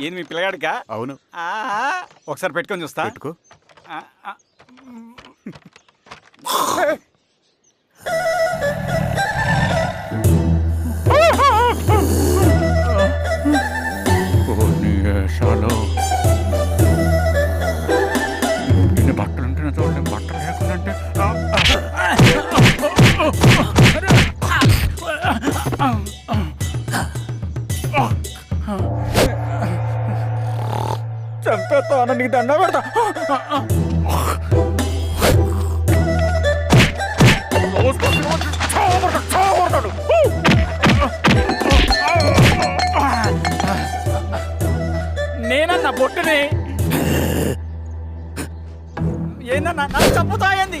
ఏంది మీ పిల్లగాడికా? అవును. ఒకసారి పెట్టుకొని చూస్తా. పెట్టుకో. చంపేస్తాను నీకు దండ పెడతా. నేనన్నా బొట్టుని ఏందన్నా నన్ను చంపుతాయంది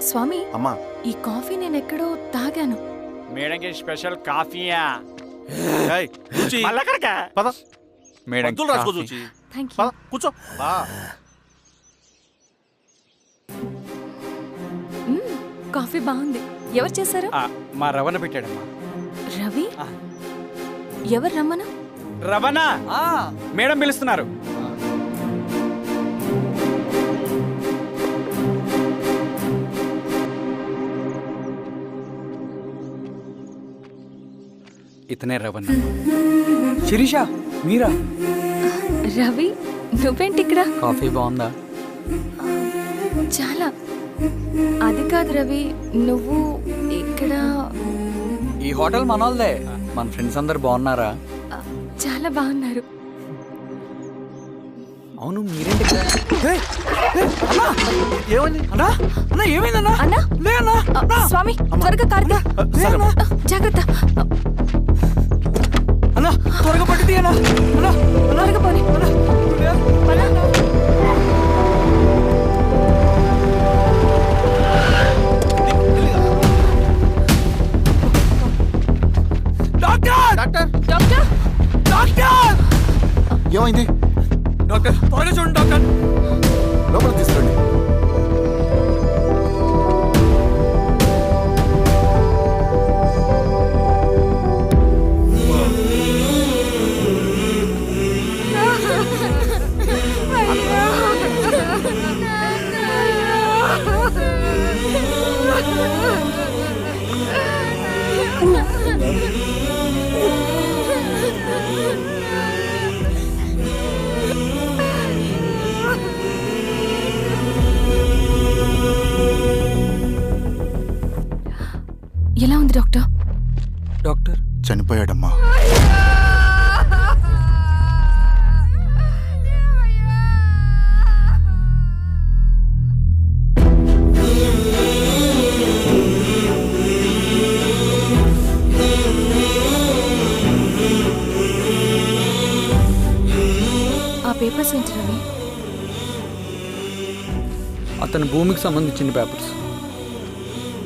స్వామి అమ్మా. ఈ కాఫీ నేను ఎక్కడో తాగాను. మేడంకి స్పెషల్ కాఫీయా? ఏయ్, చూచి మళ్ళా అక్కడికా? పద. మేడం మందులు రాసుకో కాఫీ. చూచి థ్యాంక్ యూ పద కూర్చో. బా. మ్మ్, కాఫీ బాగుంది. ఎవరు చేశారు? ఆ, మా రవణ పెట్టాడమ్మా. రవి? ఆ. ఎవరు రమ్మను రవణ! ఆ, మేడం పిలుస్తున్నారు. ఇతనే రవణ. శిరీష మీరా? రవి నువ్వేంటి ఇక్కడ? కాఫీ బాగుందా? చాలా. అది కాదు రవి నువ్వు ఇక్కడ? ఈ హోటల్ మనోల్దే. మన ఫ్రెండ్స్ అందరు బాగున్నారా? చాలా బాగున్నారు. అవును మీరేంటి! ఏమైంది? అన్నా అన్నా ఏమైందన్నా అన్నా? లే అన్నా ఆ, స్వామి త్వరగా కారుతా. జాగ్రత్త. అన్నా త్వరగా పట్టి తీయనా అన్నా. త్వరగా పోనీ. అన్నా. డాక్టర్! డాక్టర్? డాక్టర్? డాక్టర్! ఏమైంది? డాక్టర్ త్వరగా చూడండి డాక్టర్. లోపల తీసుకురండి. చనిపోయాడమ్మా. ఆ పేపర్స్ ఏంటి రవి? అతని భూమికి సంబంధించిన పేపర్స్.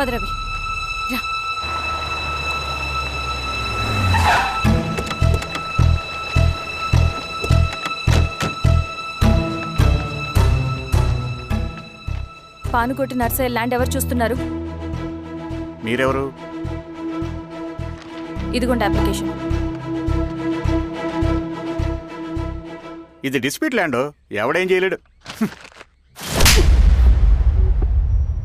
పద రవి. రా. పానుకోటి నర్సయ్య ల్యాండ్ ఎవరు చూస్తున్నారు? మీరెవరు? ఇదిగోండి అప్లికేషన్. ఇది డిస్ప్యూట్ ల్యాండ్. ఎవడేం చేయలేడు.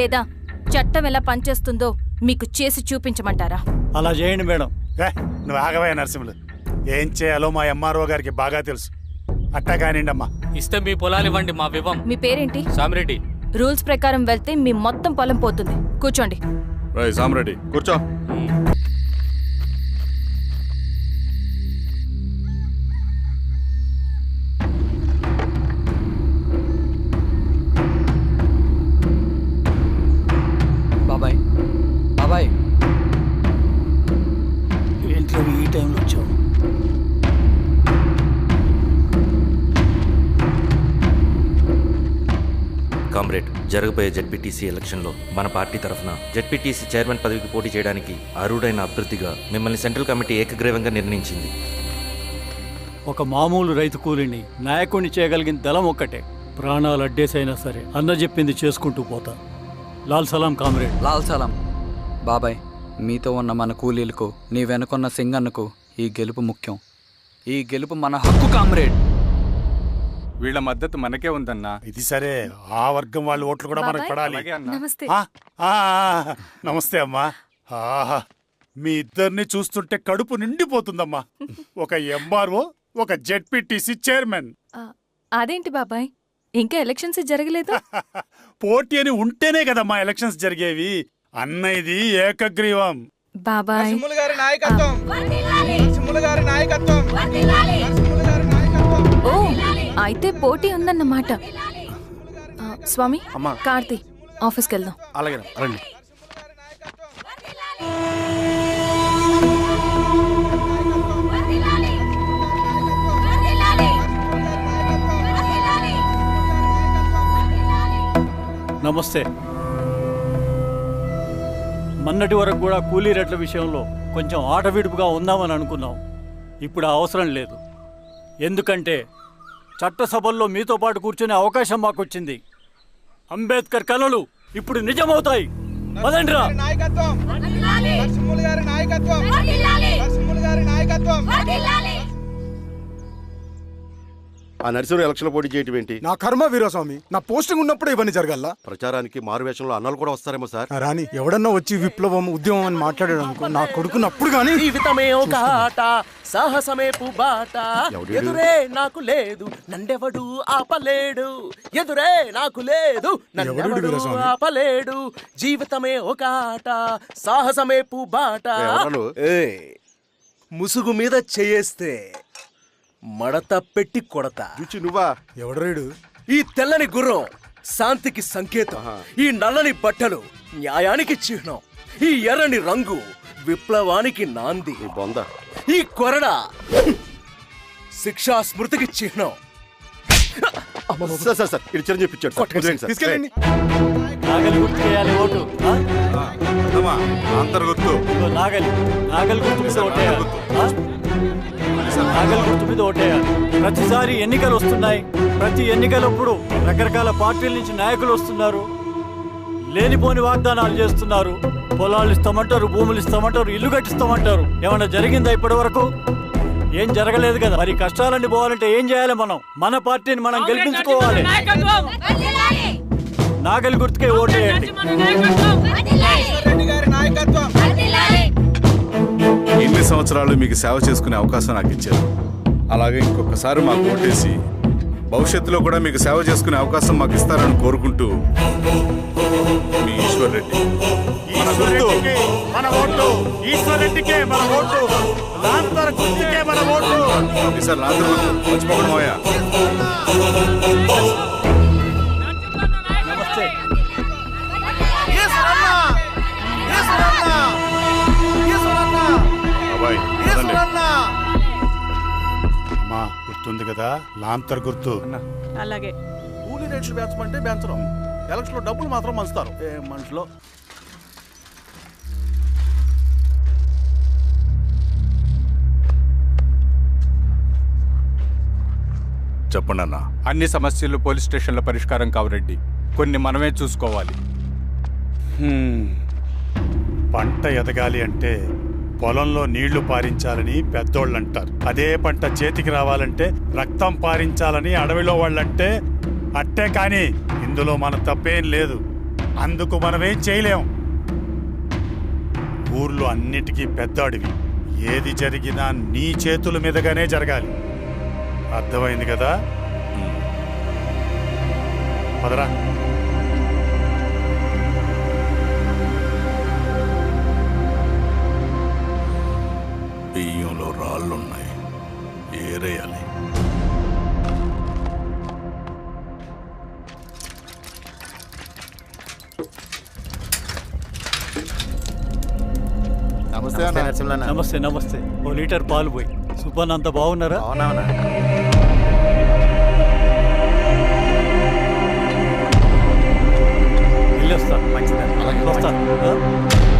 లేదా చట్టం ఎలా పనిచేస్తుందో మీకు చేసి చూపించమంటారా? అలా చేయండి మేడం. నువ్వు ఆగవయ్య నరసింహులు. ఏం చేయాలో మా ఎంఆర్ఓ గారికి బాగా తెలుసు. అట్టా కానివ్వండి అమ్మా ఇస్తే మీ పొలాలు ఇవ్వండి మా వివం. మీ పేరేంటి? సామిరెడ్డి. రూల్స్ ప్రకారం వెళ్తే మీ మొత్తం పొలం పోతుంది. కూర్చోండి. సామరెడ్డి కూర్చో. కామ్రేడ్ జరగబోయే జెడ్పీటీసీ ఎలక్షన్లో మన పార్టీ తరఫున జెడ్పీటీసీ చైర్మన్ పదవికి పోటీ చేయడానికి అర్హుడైన అభ్యర్థిగా మిమ్మల్ని సెంట్రల్ కమిటీ ఏకగ్రీవంగా నిర్ణయించింది. ఒక మామూలు రైతు కూలిని నాయకుడిని చేయగలిగిన దళం ఒక్కటే. ప్రాణాలు అడ్డేసైనా సరే అన్న చెప్పింది చేసుకుంటూ పోతా. లాల్ సలాం కామ్రేడ్. లాల్ సలాం. బాబాయ్ మీతో ఉన్న మన కూలీలకు నీ వెనుకున్న సింగన్నకు ఈ గెలుపు ముఖ్యం. ఈ గెలుపు మన హక్కు కామ్రేడ్. వీళ్ళ మద్దతు మనకే ఉందన్నా. ఇది సరే ఆ వర్గం వాళ్ళ ఓట్లు కూడా మనకు. పడాలి. అలాగే అన్నా. నమస్తే. ఆ, ఆ, ఆ, నమస్తే అమ్మా. ఆహా మీ ఇద్దరిని చూస్తుంటే కడుపు నిండిపోతుందమ్మా. ఒక ఎంఆర్ఓ ఒక జెడ్పీటీసీ చైర్మన్. అదేంటి బాబాయ్? ఇంకా ఎలక్షన్స్ జరగలేదు? పోటీ అని ఉంటేనే కదమ్మా ఎలక్షన్స్ జరిగేవి. అన్న ఇది ఏకగ్రీవం. బాబాయ్. గారి నాయకత్వం. నరసింహులు గారి నాయకత్వం. నరసింహులు గారి నాయకత్వం. ఓ. అయితే పోటీ ఉందన్నమాట. ఆ, స్వామి అమ్మా. కార్తీ ఆఫీస్కి వెళ్దాం అలాగే రండి. నమస్తే. మొన్నటి వరకు కూడా కూలీ రేట్ల విషయంలో కొంచెం ఆటవిడుపుగా ఉందామని అనుకున్నాం. ఇప్పుడు ఆ అవసరం లేదు. ఎందుకంటే చట్టసభల్లో మీతో పాటు కూర్చునే అవకాశం మాకొచ్చింది. అంబేద్కర్ కలలు ఇప్పుడు నిజమవుతాయి. పదండ్రా. నాయకత్వం. గారి నాయకత్వం. గారి నాయకత్వం. ఆ నరసింహ ఎలక్షన్ పోటీ చేయటం ఏంటి? నా కర్మ వీరస్వామి నా పోస్టింగ్ ఉన్నప్పుడే ఇవన్నీ జరగాల? ప్రచారానికి మారువేషంలో అన్నాలు కూడా వస్తారేమో సార్. రాని ఎవడన్నా వచ్చి విప్లవం ఉద్యమం అని మాట్లాడాడు అనుకో నా కొడుకుని అప్పుడు కానీ జీవితమే ఒక ఆట సాహసమే పుబాట. ఎవడీడు? ఎదురే నాకు లేదు నన్నెవడు ఆపలేడు. ఎదురే నాకు లేదు వీరస్వామి? ఆపలేడు. జీవితమే ఒక ఆట సాహసమే నువ్వు? ముసుగు మీద చేయేస్తే మడత పెట్టి కొడతా. రుచి నువ్వా? ఎవడరేడు? ఈ తెల్లని గుర్రం శాంతికి సంకేతం. ఈ నల్లని బట్టలు న్యాయానికి చిహ్నం. ఈ ఎర్రని రంగు విప్లవానికి నాంది. బొంద. ఈ కొరడ శిక్షా స్మృతికి చిహ్నం. సార్ సార్ సార్ ఇది చిరంజీవి పిచ్చాడు సార్. వదిలేండి సార్. తీసుకెళ్ళండి. నాగలి గుర్తు చేయాలి ఓటు. నాగలి. నాగలి గుర్తు? నాగలి గుర్తు మీద ఓటేయాలి. ప్రతిసారి ఎన్నికలు వస్తున్నాయి. ప్రతి ఎన్నికలప్పుడు రకరకాల పార్టీల నుంచి నాయకులు వస్తున్నారు. లేనిపోని వాగ్దానాలు చేస్తున్నారు. పొలాలు ఇస్తామంటారు భూములు ఇస్తామంటారు ఇల్లు కట్టిస్తామంటారు. ఏమన్నా జరిగిందా ఇప్పటి వరకు ఏం జరగలేదు కదా. మరి కష్టాలన్నీ పోవాలంటే ఏం చేయాలి మనం? మన పార్టీని మనం గెలిపించుకోవాలి. నాగలి గుర్తుకే ఓటేయండి. ఎన్ని సంవత్సరాలు మీకు సేవ చేసుకునే అవకాశం నాకు ఇచ్చారు. అలాగే ఇంకొకసారి మాకు ఓటేసి భవిష్యత్తులో కూడా మీకు సేవ చేసుకునే అవకాశం మాకు ఇస్తారని కోరుకుంటూ మీ ఈశ్వర్ రెడ్డి ఓటు. లాంతర్ మర్చిపోకుండా పోయా గుర్తుంది కదా? లాంతర్ గుర్తు. అలాగే. కూలీ రేట్లు పెంచమంటే పెంచడం ఎలక్షన్లో డబ్బులు మాత్రం మంచుతారు ఏ మనుషులో? చెప్పండి అన్న. అన్ని సమస్యలు పోలీస్ స్టేషన్లో పరిష్కారం కావు రెడ్డి. కొన్ని మనమే చూసుకోవాలి. హ్మ్. పంట ఎదగాలి అంటే పొలంలో నీళ్ళు పారించాలని పెద్దోళ్ళు అంటారు అదే పంట చేతికి రావాలంటే రక్తం పారించాలని అడవిలో వాళ్ళంటే అట్టే కానీ ఇందులో మన తప్పేం లేదు. అందుకు మనమేం చేయలేం. ఊర్లో అన్నిటికీ పెద్ద అడవి. ఏది జరిగినా నీ చేతుల మీదగానే జరగాలి. అర్థమైంది కదా? పదరా. ఏరేయాలి నమస్తే అన్న. నమస్తే నమస్తే. ఓ లీటర్ పాలు పోయి. సుబ్బన్ అంత బాగున్నారా? అవునవునా వెళ్ళొస్తా. మంచిదండి వస్తా. ఆ?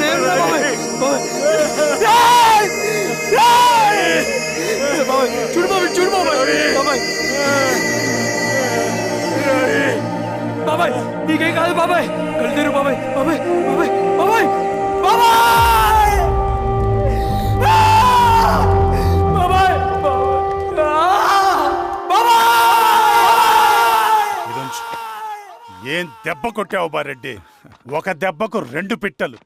నేను బాబాయ్ చూడు బాబాయ్ చూడు బాబాయ్ బాబాయ్ బాబాయ్ నీకేం కాదు బాబాయ్ కళ్ళు బాబాయ్ బాబాయ్ బాబాయ్ బాబాయ్ బాబాయ్ బాబాయ్ బాబాయ్ ఏం దెబ్బ కొట్టావు బారెడ్డి? ఒక దెబ్బకు రెండు పిట్టలు.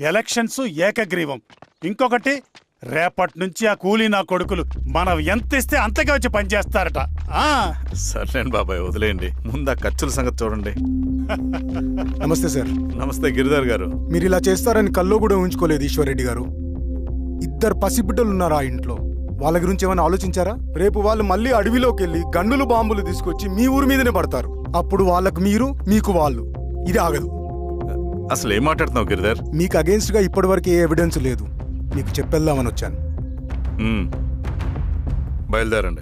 ఎలక్షన్స్ ఏకగ్రీవం. ఇంకొకటి రేపటి నుంచి ఆ కూలీ నా కొడుకులు మనం ఎంత ఇస్తే అంతగా వచ్చి పనిచేస్తారట. ఆ? సర్లేండి బాబాయ్ వదిలేయండి. ముందు ఆ ఖర్చుల సంగతి చూడండి. నమస్తే సార్. నమస్తే గిరిధర్ గారు. మీరు ఇలా చేస్తారని కల్లో కూడా ఉంచుకోలేదు ఈశ్వర్రెడ్డి గారు. ఇద్దరు పసిబిడ్డలు ఉన్నారు ఆ ఇంట్లో? వాళ్ళ గురించి ఏమైనా ఆలోచించారా? రేపు వాళ్ళు మళ్ళీ అడవిలోకి వెళ్ళి గన్నులు బాంబులు తీసుకొచ్చి మీ ఊరి మీదనే పడతారు. అప్పుడు వాళ్ళకు మీరు మీకు వాళ్ళు. ఇది ఆగదు. అసలు ఏం మాట్లాడుతున్నావు గిరిధర్? మీకు అగేన్స్ట్గా ఇప్పటివరకు ఏ ఎవిడెన్స్ లేదు. మీకు చెప్పేద్దామని వచ్చాను. బయలుదేరండి.